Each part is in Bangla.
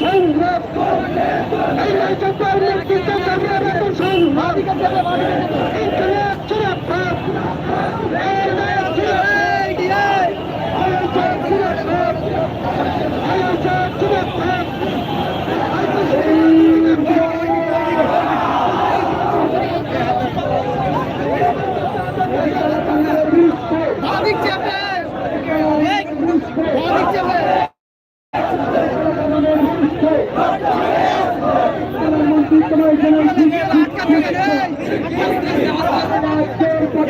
সংগ্রাম সংগ্রাম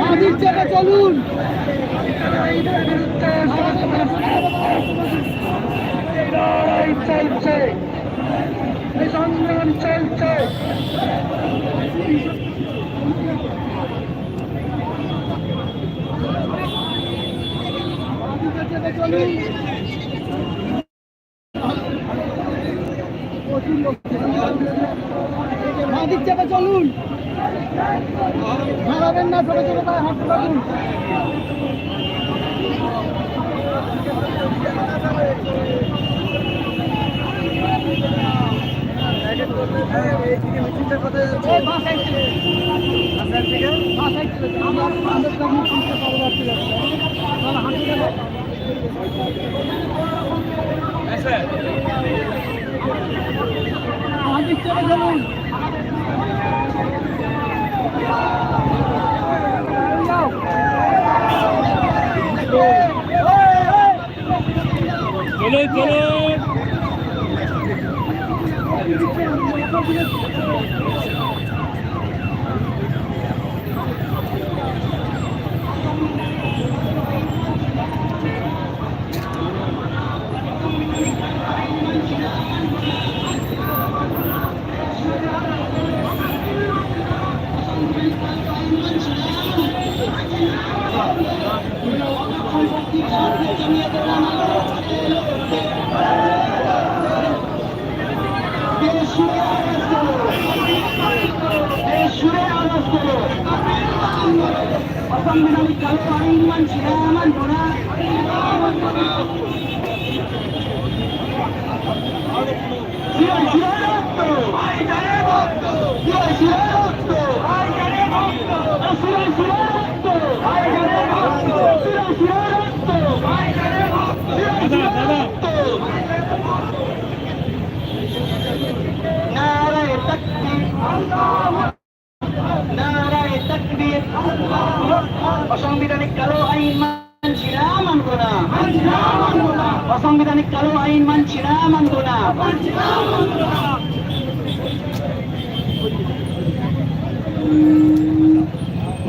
মাদিক চেপে চলুন। চলছে সংগ্রাম চলছে মাদিক চলুন দাঁড়াবেন না, ছোট ছোট পায়ে হাঁটতে পারুন মাদিক চেপে চলুন চলো চলো অসংবিধানিক কালো আইন মানছি না মানব না শিরায় শিরায় রক্ত শিরায় শিরায় শিরায় রক্ত শিরায় শিরায় রক্ত নারায় তাকবীর নারায় তাকবীর অসাংবিধানিক কালো আইন মানছি না না অসাংবিধানিক কালো আইন মানছি না না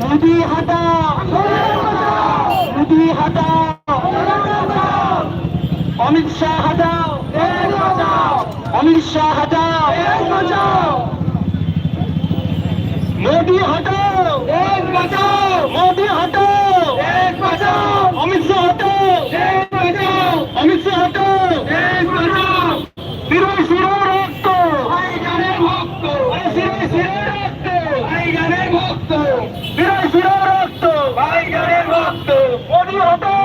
মোদি হাটাও মোদি হাটাও অমিত শাহ হাটাও। অমিত শাহ হাটাও। মোদি হটাও। মোদি হটাও। রক্ত ভাইজানের ভক্ত শিরোই রক্ত। মোদি হটো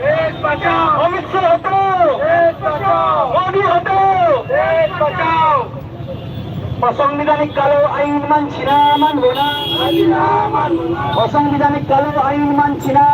দেশ বাঁচাও। অমিত শাহ হটো দেশ বাঁচাও। মোদি হটো দেশ বাঁচাও। অসাংবিধানিক কালো আইন মানছি না মানবো না। অসাংবিধানিক কালো আইন মানছি না।